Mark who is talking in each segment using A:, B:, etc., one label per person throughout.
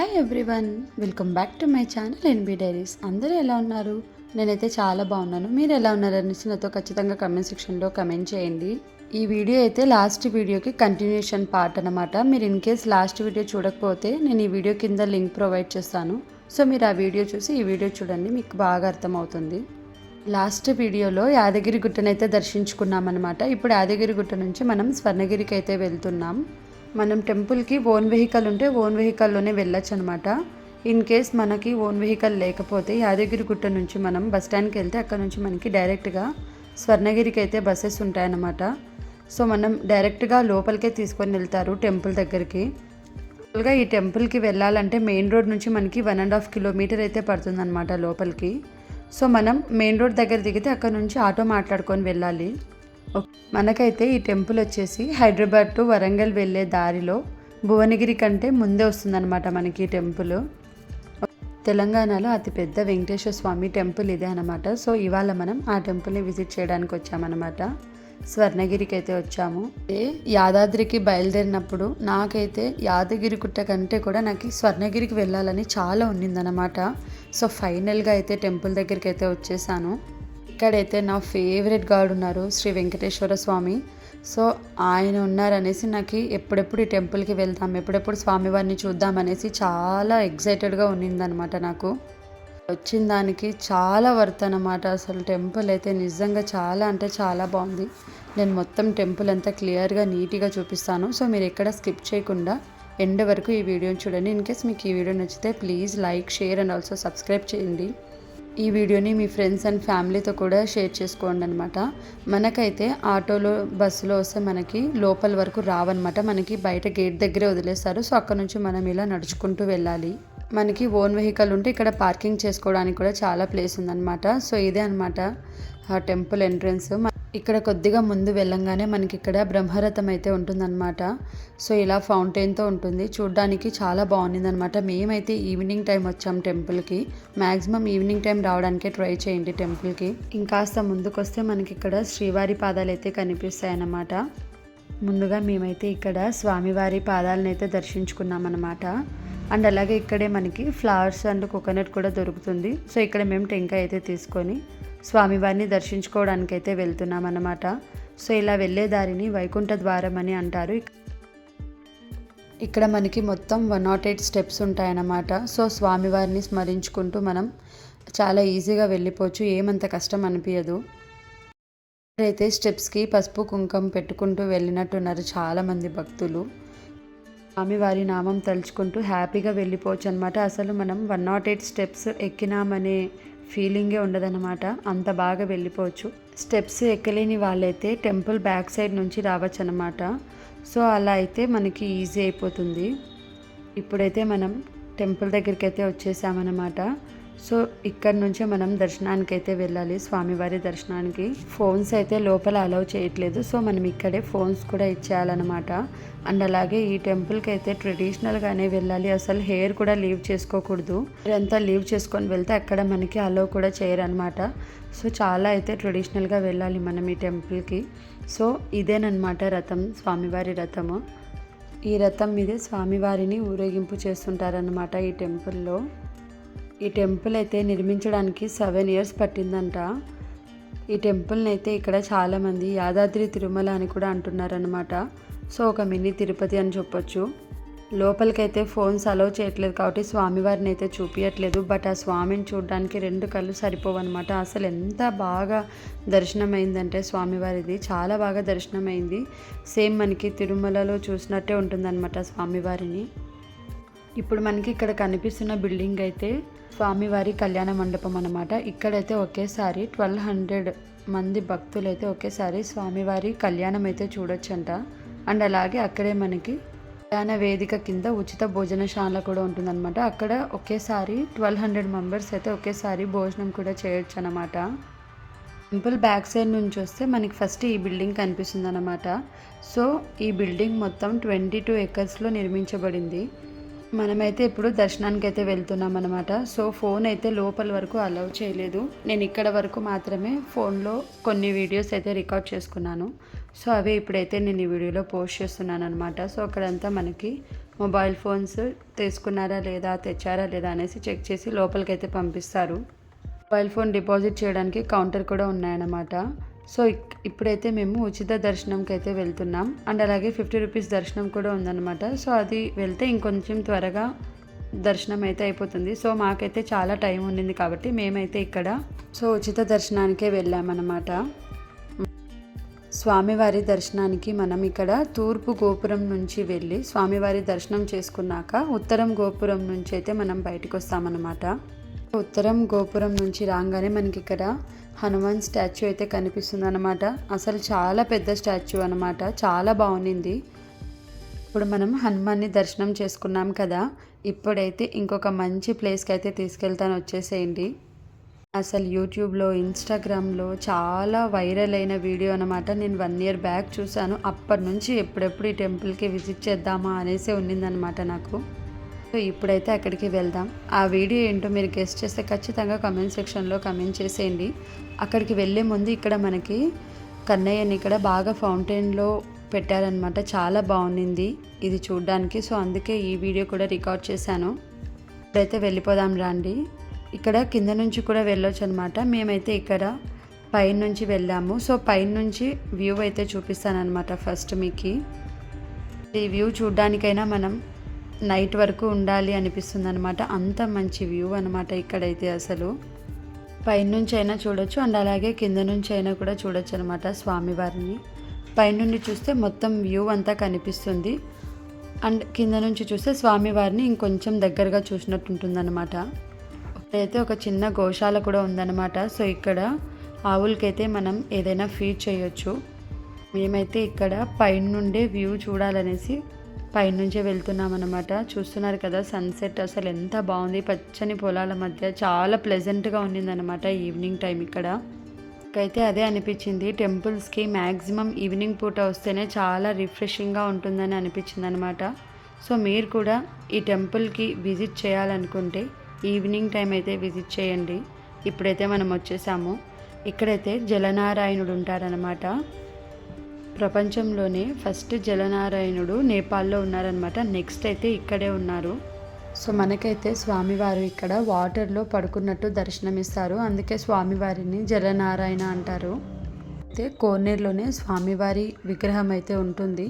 A: Hi everyone welcome back to my channel NB diaries అందరూ ఎలా ఉన్నారు? నేనైతే చాలా బాగున్నాను. మీరు ఎలా ఉన్నారనేసి నాతో ఖచ్చితంగా కమెంట్ సెక్షన్లో కమెంట్ చేయండి. ఈ వీడియో అయితే లాస్ట్ వీడియోకి కంటిన్యూషన్ పార్ట్ అనమాట మీరు ఇన్ కేస్ లాస్ట్ వీడియో చూడకపోతే నేను ఈ వీడియో కింద లింక్ ప్రొవైడ్ చేస్తాను. సో మీరు ఆ వీడియో చూసి ఈ వీడియో చూడండి మీకు బాగా అర్థమవుతుంది. లాస్ట్ వీడియోలో యాదగిరి గుట్టనైతే దర్శించుకున్నాం అనమాట ఇప్పుడు యాదగిరి గుట్ట నుంచి మనం స్వర్ణగిరికి అయితే వెళ్తున్నాం. మనం టెంపుల్కి ఓన్ వెహికల్ ఉంటే ఓన్ వెహికల్లోనే వెళ్ళొచ్చు అనమాట ఇన్ కేస్ మనకి ఓన్ వెహికల్ లేకపోతే యాదగిరి గుట్ట నుంచి మనం బస్ స్టాండ్కి వెళ్తే అక్కడ నుంచి మనకి డైరెక్ట్గా స్వర్ణగిరికి అయితే బస్సెస్ ఉంటాయన్నమాట. సో మనం డైరెక్ట్గా లోపలికే తీసుకొని వెళ్తారు టెంపుల్ దగ్గరికి. యాక్చువల్గా ఈ టెంపుల్కి వెళ్ళాలంటే మెయిన్ రోడ్ నుంచి మనకి వన్ అండ్ హాఫ్ కిలోమీటర్ అయితే పడుతుందన్నమాట లోపలికి. సో మనం మెయిన్ రోడ్ దగ్గర దిగితే అక్కడ నుంచి ఆటో మాట్లాడుకొని వెళ్ళాలి. మనకైతే ఈ టెంపుల్ వచ్చేసి హైదరాబాద్ టు వరంగల్ వెళ్ళే దారిలో భువనగిరి కంటే ముందే వస్తుందన్నమాట మనకి ఈ టెంపుల్. తెలంగాణలో అతిపెద్ద వెంకటేశ్వర స్వామి టెంపుల్ ఇదే అనమాట సో ఇవాళ మనం ఆ టెంపుల్ని విజిట్ చేయడానికి వచ్చామన్నమాట. స్వర్ణగిరికి అయితే వచ్చాము. ఏ యాదాద్రికి బయలుదేరినప్పుడు నాకైతే యాదగిరి గుట్ట కంటే కూడా నాకు స్వర్ణగిరికి వెళ్ళాలని చాలా ఉన్నిందనమాట సో ఫైనల్గా అయితే టెంపుల్ దగ్గరికి అయితే వచ్చేసాను. ఇక్కడైతే నా ఫేవరెట్ గాడ్ ఉన్నారు శ్రీ వెంకటేశ్వర స్వామి. సో ఆయన ఉన్నారనేసి నాకు ఎప్పుడెప్పుడు ఈ టెంపుల్కి వెళ్తాం ఎప్పుడెప్పుడు స్వామివారిని చూద్దాం అనేసి చాలా ఎగ్జైటెడ్గా ఉన్నిందనమాట నాకు. వచ్చిన దానికి చాలా వర్త్ అనమాట అసలు టెంపుల్ అయితే నిజంగా చాలా అంటే చాలా బాగుంది. నేను మొత్తం టెంపుల్ అంతా క్లియర్గా నీట్గా చూపిస్తాను. సో మీరు ఎక్కడ స్కిప్ చేయకుండా ఎండ్ వరకు ఈ వీడియోని చూడండి. ఇన్ కేస్ మీకు ఈ వీడియో నచ్చితే please like share and also subscribe చేయండి. ఈ వీడియోని మీ ఫ్రెండ్స్ అండ్ ఫ్యామిలీతో కూడా షేర్ చేసుకోండి అనమాట మనకైతే ఆటోలో బస్సులో వస్తే మనకి లోపల వరకు రావన్నమాట. మనకి బయట గేట్ దగ్గరే వదిలేస్తారు. సో అక్కడ నుంచి మనం ఇలా నడుచుకుంటూ వెళ్ళాలి. మనకి ఓన్ వెహికల్ ఉంటే ఇక్కడ పార్కింగ్ చేసుకోవడానికి కూడా చాలా ప్లేస్ ఉందన్నమాట. సో ఇదే అనమాట ఆ టెంపుల్ ఎంట్రన్స్. ఇక్కడ కొద్దిగా ముందు వెళ్ళంగానే మనకి ఇక్కడ బ్రహ్మరథం అయితే ఉంటుందన్నమాట. సో ఇలా ఫౌంటైన్తో ఉంటుంది. చూడ్డానికి చాలా బాగుండిందనమాట మేమైతే ఈవినింగ్ టైం వచ్చాం టెంపుల్కి. మ్యాక్సిమం ఈవినింగ్ టైం రావడానికే ట్రై చేయండి టెంపుల్కి. ఇంకాస్త ముందుకొస్తే మనకి ఇక్కడ శ్రీవారి పాదాలు అయితే కనిపిస్తాయి అన్నమాట ముందుగా మేమైతే ఇక్కడ స్వామివారి పాదాలను అయితే దర్శించుకున్నాం అనమాట అండ్ అలాగే ఇక్కడే మనకి ఫ్లవర్స్ అండ్ కోకోనట్ కూడా దొరుకుతుంది. సో ఇక్కడ మేము టెంకాయ అయితే తీసుకొని స్వామివారిని దర్శించుకోవడానికైతే వెళ్తున్నామన్నమాట. వెళ్తున్నాం సో ఇలా వెళ్ళే దారిని వైకుంఠ ద్వారం అని అంటారు. ఇక్కడ మనకి మొత్తం వన్ నాట్ ఎయిట్ స్టెప్స్ ఉంటాయన్నమాట. సో స్వామివారిని స్మరించుకుంటూ మనం చాలా ఈజీగా వెళ్ళిపోవచ్చు. ఏమంత కష్టం అనిపించదు అయితే స్టెప్స్కి పసుపు కుంకం పెట్టుకుంటూ వెళ్ళినట్టున్నారు చాలామంది భక్తులు. స్వామివారి నామం తలుచుకుంటూ హ్యాపీగా వెళ్ళిపోవచ్చు అనమాట అసలు మనం వన్ నాట్ ఎయిట్ స్టెప్స్ ఎక్కినామనే ఫీలింగే ఉండదన్నమాట. అంత బాగా వెళ్ళిపోవచ్చు. స్టెప్స్ ఎక్కలేని వాళ్ళైతే టెంపుల్ బ్యాక్ సైడ్ నుంచి రావచ్చు అనమాట సో అలా అయితే మనకి ఈజీ అయిపోతుంది. ఇప్పుడైతే మనం టెంపుల్ దగ్గరికి అయితే వచ్చేసామన్నమాట. సో ఇక్కడ నుంచే మనం దర్శనానికి అయితే వెళ్ళాలి. స్వామివారి దర్శనానికి ఫోన్స్ అయితే లోపల అలౌ చేయట్లేదు. సో మనం ఇక్కడే ఫోన్స్ కూడా ఇచ్చేయాలన్నమాట. అండ్ అలాగే ఈ టెంపుల్కి అయితే ట్రెడిషనల్గానే వెళ్ళాలి. అసలు హెయిర్ కూడా లీవ్ చేసుకోకూడదు. అంతా లీవ్ చేసుకొని వెళ్తే అక్కడ మనకి అలౌ కూడా చేయరనమాట సో చాలా అయితే ట్రెడిషనల్గా వెళ్ళాలి మనం ఈ టెంపుల్కి. సో ఇదేనమాట రథం స్వామివారి రథము. ఈ రథం మీదే స్వామివారిని ఊరేగింపు చేస్తుంటారనమాట ఈ టెంపుల్లో. ఈ టెంపుల్ అయితే నిర్మించడానికి సెవెన్ ఇయర్స్ పట్టిందంట. ఈ టెంపుల్ని అయితే ఇక్కడ చాలామంది యాదాద్రి తిరుమల అని కూడా అంటున్నారనమాట సో ఒక మినీ తిరుపతి అని చెప్పొచ్చు. లోపలికైతే ఫోన్స్ అలౌ చేయట్లేదు కాబట్టి స్వామివారిని అయితే చూపించట్లేదు బట్ ఆ స్వామిని చూడడానికి రెండు కళ్ళు సరిపోవన్నమాట. అసలు ఎంత బాగా దర్శనం అయిందంటే స్వామివారిది. చాలా బాగా దర్శనం అయింది సేమ్ మనకి తిరుమలలో చూసినట్టే ఉంటుందన్నమాట స్వామివారిని. ఇప్పుడు మనకి ఇక్కడ కనిపిస్తున్న బిల్డింగ్ అయితే స్వామివారి కళ్యాణ మండపం అనమాట ఇక్కడైతే ఒకేసారి ట్వెల్వ్ హండ్రెడ్ మంది భక్తులైతే ఒకేసారి స్వామివారి కళ్యాణం అయితే చూడొచ్చంట. అండ్ అలాగే అక్కడే మనకి కళ్యాణ వేదిక కింద ఉచిత భోజనశాల కూడా ఉంటుందన్నమాట. అక్కడ ఒకేసారి ట్వెల్వ్ హండ్రెడ్ మెంబర్స్ అయితే ఒకేసారి భోజనం కూడా చేయొచ్చు అనమాట టెంపుల్ బ్యాక్ సైడ్ నుంచి వస్తే మనకి ఫస్ట్ ఈ బిల్డింగ్ కనిపిస్తుంది అనమాట సో ఈ బిల్డింగ్ మొత్తం ట్వంటీ టూ ఎకర్స్లో నిర్మించబడింది. మనమైతే ఇప్పుడు దర్శనానికి అయితే వెళ్తున్నాం అనమాట సో ఫోన్ అయితే లోపల వరకు అలౌ చేయలేదు. నేను ఇక్కడ వరకు మాత్రమే ఫోన్లో కొన్ని వీడియోస్ అయితే రికార్డ్ చేసుకున్నాను. సో అవి ఇప్పుడైతే నేను ఈ వీడియోలో పోస్ట్ చేస్తున్నాను అనమాట సో అక్కడంతా మనకి మొబైల్ ఫోన్స్ తీసుకున్నారా లేదా తెచ్చారా లేదా అనేసి చెక్ చేసి లోపలికైతే పంపిస్తారు. మొబైల్ ఫోన్ డిపాజిట్ చేయడానికి కౌంటర్ కూడా ఉన్నాయన్నమాట. సో ఇక్- ఇప్పుడైతే మేము ఉచిత దర్శనంకి అయితే వెళ్తున్నాం. అండ్ అలాగే ఫిఫ్టీ రూపీస్ దర్శనం కూడా ఉందన్నమాట. సో అది వెళ్తే ఇంకొంచెం త్వరగా దర్శనం అయితే అయిపోతుంది. సో మాకైతే చాలా టైం ఉండింది కాబట్టి మేమైతే ఇక్కడ సో ఉచిత దర్శనానికే వెళ్ళామన్నమాట. స్వామివారి దర్శనానికి మనం ఇక్కడ తూర్పు గోపురం నుంచి వెళ్ళి స్వామివారి దర్శనం చేసుకున్నాక ఉత్తరం గోపురం నుంచి అయితే మనం బయటకు వస్తామన్నమాట ఉత్తరం గోపురం నుంచి రాగానే మనకి ఇక్కడ హనుమాన్ స్టాచ్యూ అయితే కనిపిస్తుంది అనమాట అసలు చాలా పెద్ద స్టాచ్యూ అనమాట చాలా బాగుండింది. ఇప్పుడు మనం హనుమాన్ని దర్శనం చేసుకున్నాం కదా. ఇప్పుడైతే ఇంకొక మంచి ప్లేస్కి అయితే తీసుకెళ్తాను వచ్చేసేయండి. అసలు యూట్యూబ్లో ఇన్స్టాగ్రామ్లో చాలా వైరల్ అయిన వీడియో అనమాట నేను వన్ ఇయర్ బ్యాక్ చూశాను. అప్పటి నుంచి ఎప్పుడెప్పుడు ఈ టెంపుల్కి విజిట్ చేద్దామా అనేసి ఉండిందనమాట నాకు. సో ఇప్పుడైతే అక్కడికి వెళ్దాం. ఆ వీడియో ఏంటో మీరు గెస్ట్ చేస్తే ఖచ్చితంగా కమెంట్ సెక్షన్లో కమెంట్ చేసేయండి. అక్కడికి వెళ్ళే ముందు ఇక్కడ మనకి కన్నయ్యని ఇక్కడ బాగా ఫౌంటైన్లో పెట్టారనమాట చాలా బాగుండింది ఇది చూడడానికి. సో అందుకే ఈ వీడియో కూడా రికార్డ్ చేశాను. ఇప్పుడైతే వెళ్ళిపోదాం రండి. ఇక్కడ కింద నుంచి కూడా వెళ్ళొచ్చు అనమాట మేమైతే ఇక్కడ పైన నుంచి వెళ్ళాము. సో పైన నుంచి వ్యూ అయితే చూపిస్తానమాట ఫస్ట్ మీకు. ఈ వ్యూ చూడ్డానికైనా మనం నైట్ వరకు ఉండాలి అనిపిస్తుంది అనమాట అంత మంచి వ్యూ అనమాట ఇక్కడైతే అసలు. పైనుంచి అయినా చూడొచ్చు అండ్ అలాగే కింద నుంచి అయినా కూడా చూడొచ్చు అనమాట స్వామివారిని. పైనుండి చూస్తే మొత్తం వ్యూ అంతా కనిపిస్తుంది. అండ్ కింద నుంచి చూస్తే స్వామివారిని ఇంకొంచెం దగ్గరగా చూసినట్టు ఉంటుందన్నమాట అయితే ఒక చిన్న గోశాల కూడా ఉందన్నమాట. సో ఇక్కడ ఆవులకైతే మనం ఏదైనా ఫీడ్ చేయొచ్చు. మేమైతే ఇక్కడ పైనుండే వ్యూ చూడాలనేసి పైనుంచే వెళ్తున్నాం అనమాట చూస్తున్నారు కదా సన్సెట్ అసలు ఎంత బాగుంది. పచ్చని పొలాల మధ్య చాలా ప్లెజెంట్గా ఉన్నిందనమాట ఈవినింగ్ టైం ఇక్కడ. అయితే అదే అనిపించింది. టెంపుల్స్కి మ్యాక్సిమం ఈవినింగ్ పూట వస్తేనే చాలా రిఫ్రెషింగ్గా ఉంటుందని అనిపించింది అనమాట సో మీరు కూడా ఈ టెంపుల్కి విజిట్ చేయాలనుకుంటే ఈవినింగ్ టైం అయితే విజిట్ చేయండి. ఇప్పుడైతే మనం వచ్చేసాము. ఇక్కడైతే జలనారాయణుడు ఉంటారనమాట ప్రపంచంలోనే ఫస్ట్ జలనారాయణుడు నేపాల్లో ఉన్నారనమాట నెక్స్ట్ అయితే ఇక్కడే ఉన్నారు. సో మనకైతే స్వామివారు ఇక్కడ వాటర్లో పడుకున్నట్టు దర్శనమిస్తారు. అందుకే స్వామివారిని జలనారాయణ అంటారు. అయితే కోనేరులోనే స్వామివారి విగ్రహం అయితే ఉంటుంది.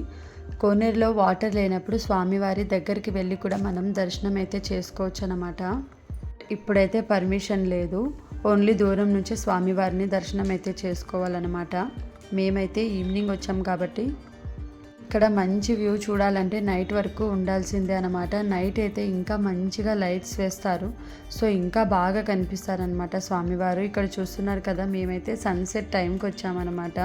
A: కోనేరులో వాటర్ లేనప్పుడు స్వామివారి దగ్గరికి వెళ్ళి కూడా మనం దర్శనం అయితే చేసుకోవచ్చు అనమాట ఇప్పుడైతే పర్మిషన్ లేదు. ఓన్లీ దూరం నుంచి స్వామివారిని దర్శనం అయితే చేసుకోవాలన్నమాట. మేమైతే ఈవినింగ్ వచ్చాం కాబట్టి ఇక్కడ మంచి వ్యూ చూడాలంటే నైట్ వరకు ఉండాల్సిందే అనమాట నైట్ అయితే ఇంకా మంచిగా లైట్స్ వేస్తారు. సో ఇంకా బాగా కనిపిస్తారనమాట స్వామివారు. ఇక్కడ చూస్తున్నారు కదా మేమైతే సన్సెట్ టైంకి వచ్చామన్నమాట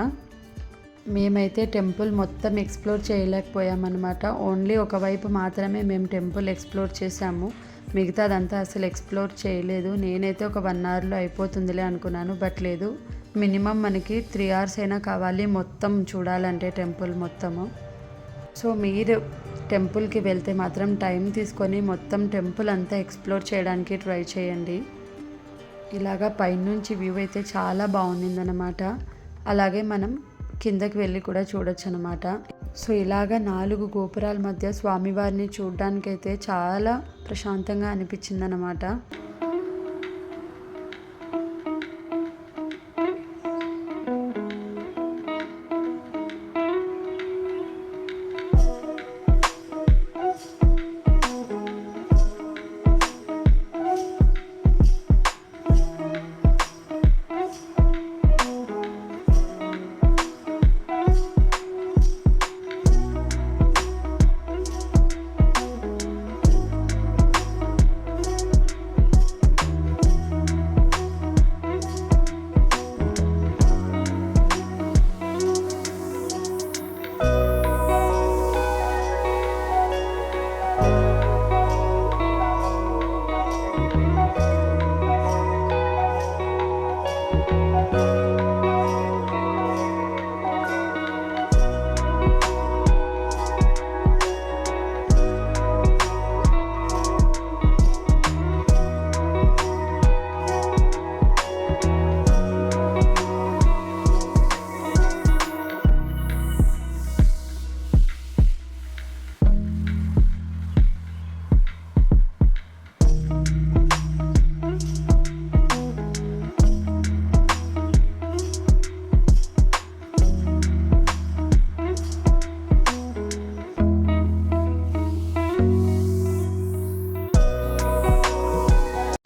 A: మేమైతే టెంపుల్ మొత్తం ఎక్స్ప్లోర్ చేయలేకపోయామన్నమాట. ఓన్లీ ఒకవైపు మాత్రమే మేము టెంపుల్ ఎక్స్ప్లోర్ చేసాము మిగతాదంతా అసలు ఎక్స్ప్లోర్ చేయలేదు. నేనైతే ఒక వన్ అవర్లో అయిపోతుందిలే అనుకున్నాను బట్ లేదు. మినిమం మనకి త్రీ అవర్స్ అయినా కావాలి మొత్తం చూడాలంటే టెంపుల్ మొత్తము. సో మీరు టెంపుల్కి వెళ్తే మాత్రం టైం తీసుకొని మొత్తం టెంపుల్ అంతా ఎక్స్ప్లోర్ చేయడానికి ట్రై చేయండి. ఇలాగా పైనుంచి వ్యూ అయితే చాలా బాగుండిందనమాట అలాగే మనం కిందకి వెళ్ళి కూడా చూడొచ్చు అనమాట సో ఇలాగ నాలుగు గోపురాల మధ్య స్వామివారిని చూడడానికైతే చాలా ప్రశాంతంగా అనిపించిందనమాట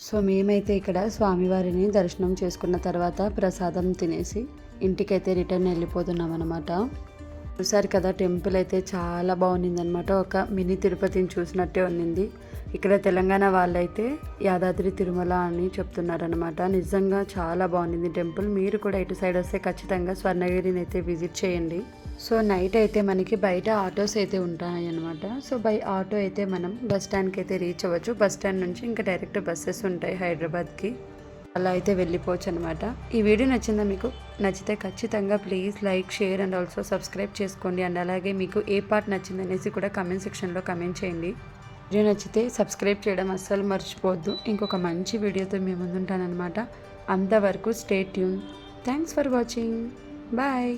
A: సో మేమైతే ఇక్కడ స్వామివారిని దర్శనం చేసుకున్న తర్వాత ప్రసాదం తినేసి ఇంటికైతే రిటర్న్ వెళ్ళిపోతున్నాం అనమాట చూసారు కదా టెంపుల్ అయితే చాలా బాగుంది అనమాట ఒక మినీ తిరుపతిని చూసినట్టే ఉన్నింది. ఇక్కడ తెలంగాణ వాళ్ళైతే యాదాద్రి తిరుమల అని చెప్తున్నారనమాట నిజంగా చాలా బాగుంది టెంపుల్. మీరు కూడా ఇటు సైడ్ వస్తే ఖచ్చితంగా స్వర్ణగిరిని అయితే విజిట్ చేయండి. సో నైట్ అయితే మనకి బయట ఆటోస్ అయితే ఉంటాయి అనమాట సో బై ఆటో అయితే మనం బస్ స్టాండ్కి అయితే రీచ్ అవ్వచ్చు. బస్ స్టాండ్ నుంచి ఇంకా డైరెక్ట్ బస్సెస్ ఉంటాయి హైదరాబాద్కి. అలా అయితే వెళ్ళిపోవచ్చు అనమాట ఈ వీడియో నచ్చిందా మీకు? నచ్చితే ఖచ్చితంగా please like share and also subscribe చేసుకోండి. అండ్ అలాగే మీకు ఏ పార్ట్ నచ్చింది అనేసి కూడా కమెంట్ సెక్షన్లో కమెంట్ చేయండి. వీడియో నచ్చితే సబ్స్క్రైబ్ చేయడం అస్సలు మర్చిపోవద్దు. ఇంకొక మంచి వీడియోతో మేము ముందుంటానమాట అంతవరకు stay tune. Thanks for watching. Bye.